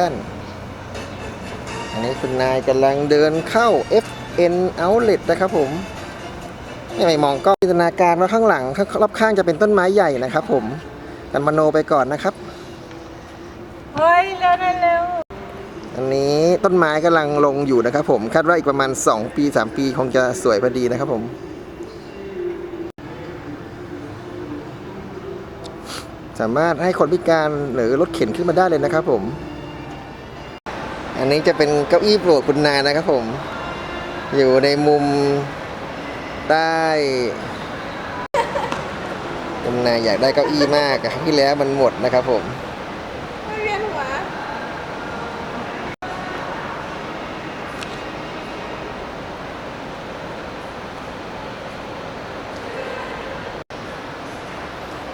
ท่านอันนี้คุณนายกำลังเดินเข้า FN Outlet นะครับผมไม่ไม่มองก็จินตนาการว่าข้างหลังข้างรอบข้างจะเป็นต้นไม้ใหญ่นะครับผมกันมโนไปก่อนนะครับ เฮ้ยเร็วเร็วเร็วอันนี้ต้นไม้กำลังลงอยู่นะครับผมคาดว่าอีกประมาณ 2 ปี 3 ปีคงจะสวยพอดีนะครับผมสามารถให้คนพิการหรือรถเข็นขึ้นมาได้เลยนะครับผม อันนี้จะเป็นเก้าอี้โปรดคุณนายนะครับผม อยู่ในมุมใต้คุณนายอยากได้เก้าอี้มากอะครั้งที่แล้วมันหมดนะครับผมไม่เวียนหัว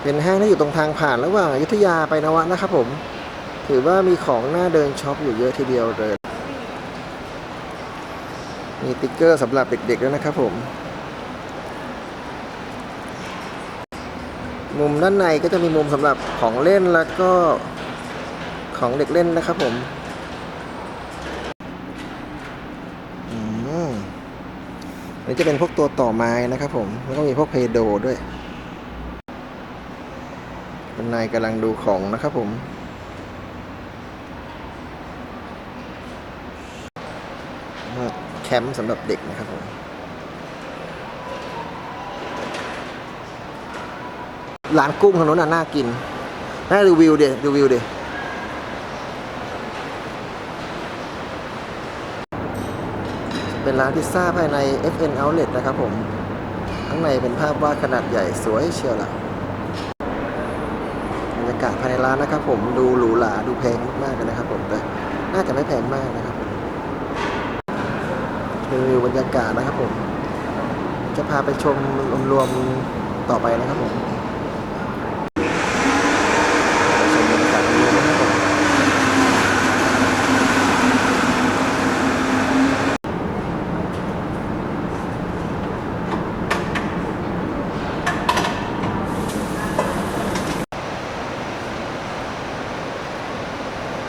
เป็นห้างที่อยู่ตรงทางผ่านระหว่างอยุธยาไปนวะนะครับผม ถือว่ามีของน่าเดินช็อปอยู่เยอะทีเดียวเลย มีติ๊กเกอร์สำหรับเด็กๆด้วยนะครับผม มุมด้านในก็จะมีมุมสำหรับของเล่นแล้วก็ของเด็กเล่นนะครับผมอืมอันนี้จะเป็นพวกตัวต่อไม้นะครับผมแล้วก็มีพวกเพโดด้วยคุณนายกำลังดูของนะครับผม แคมป์สำหรับเด็กนะครับผมร้านกุ้งทางโน้นน่ะน่ากิน น่าดูวิวเดดูวิวเดเป็นร้านพิซซ่าภายใน FN Outlet นะครับผม ข้างในเป็นภาพวาดขนาดใหญ่สวยเชียวล่ะบรรยากาศภายในร้านนะครับผมดูหรูหราดูแพงมากๆเลยนะครับผมแต่น่าจะไม่แพงมากนะครับ ผมรีวิวบรรยากาศนะครับผม จะพาไปชมรวมๆต่อไปนะครับผมชมบรรยากาศรวมนะครับผม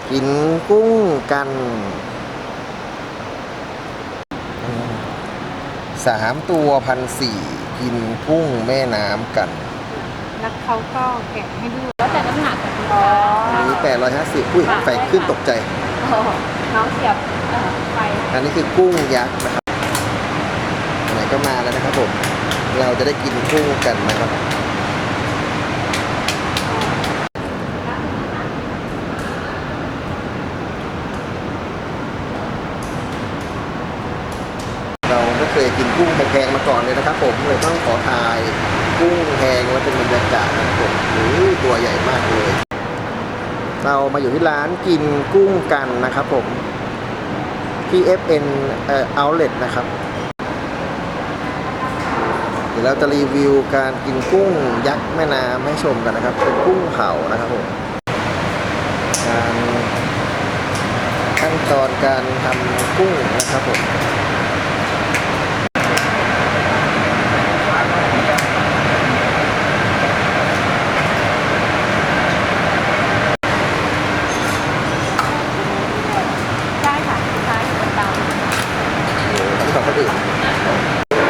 กินกุ้งกันอืม สามตัวพันสี่กินกุ้งแม่น้ำกันแล้วเขาก็แกะให้ดูแล้วแต่น้ำหนักอะอ๋ออันนี้แปดร้อยห้าสิบอุ้ยไฟขึ้นตกใจ น้องเสียบเอ่อไฟอันนี้คือกุ้งยักษ์นะครับไหนก็มาแล้วนะครับผม เราจะได้กินกุ้งกันนะครับ เคยกินกุ้งแพงๆมาก่อนเลยนะครับ ผมเลยต้องขอทายกุ้งแพงไว้เป็นบรรยากาศนะครับผมโอ้ยตัวใหญ่มากเลย เรามาอยู่ที่ร้านกินกุ้งกันนะครับ ผมที่ FN เอ่อ Outlet นะครับ เดี๋ยวเราจะรีวิวการกินกุ้งยักษ์แม่น้ำให้ชมกันนะครับ เป็นกุ้งเผานะครับผมการขั้นตอนการทำกุ้งนะครับผม ได้ค่ะซ้ายอยู่บนเตา โอ้โหอันนี้ของคนอื่น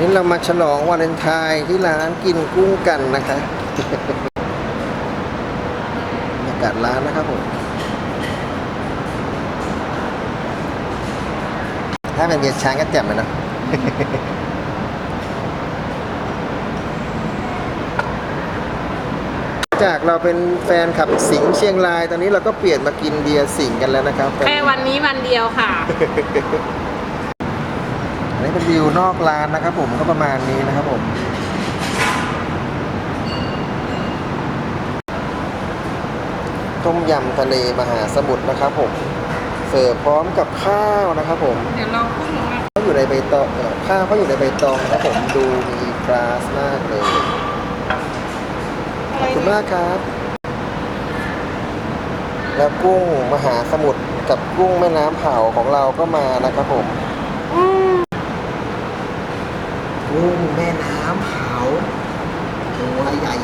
นี่เรามาฉลองวาเลนไทน์ที่ร้านกินกุ้งกันนะคะบรรยากาศร้านนะครับผมถ้าเป็นเบียร์ช้างก็แจ่มเลยเนอะจากเราเป็นแฟนขับสิงห์เชียงราย ตอนนี้เราก็เปลี่ยนมากินเบียร์สิงห์กันแล้วนะครับ แค่วันนี้วันเดียวค่ะ อันนี้เป็นวิวนอกร้านนะครับผมก็ประมาณนี้นะครับผมต้มยำทะเลมหาสมุทรนะครับผมเสิร์ฟพร้อมกับข้าวนะครับผมเดี๋ยวลองกุ้งเขาอยู่ในใบตองข้าวเขาอยู่ในใบตองนะครับผมดูมีกราสมากเลยขอบคุณมากครับ แล้วกุ้งมหาสมุทรกับกุ้งแม่น้ำเผาของเราก็มานะครับผม กุ้งแม่น้ำเผาตัวใหญ่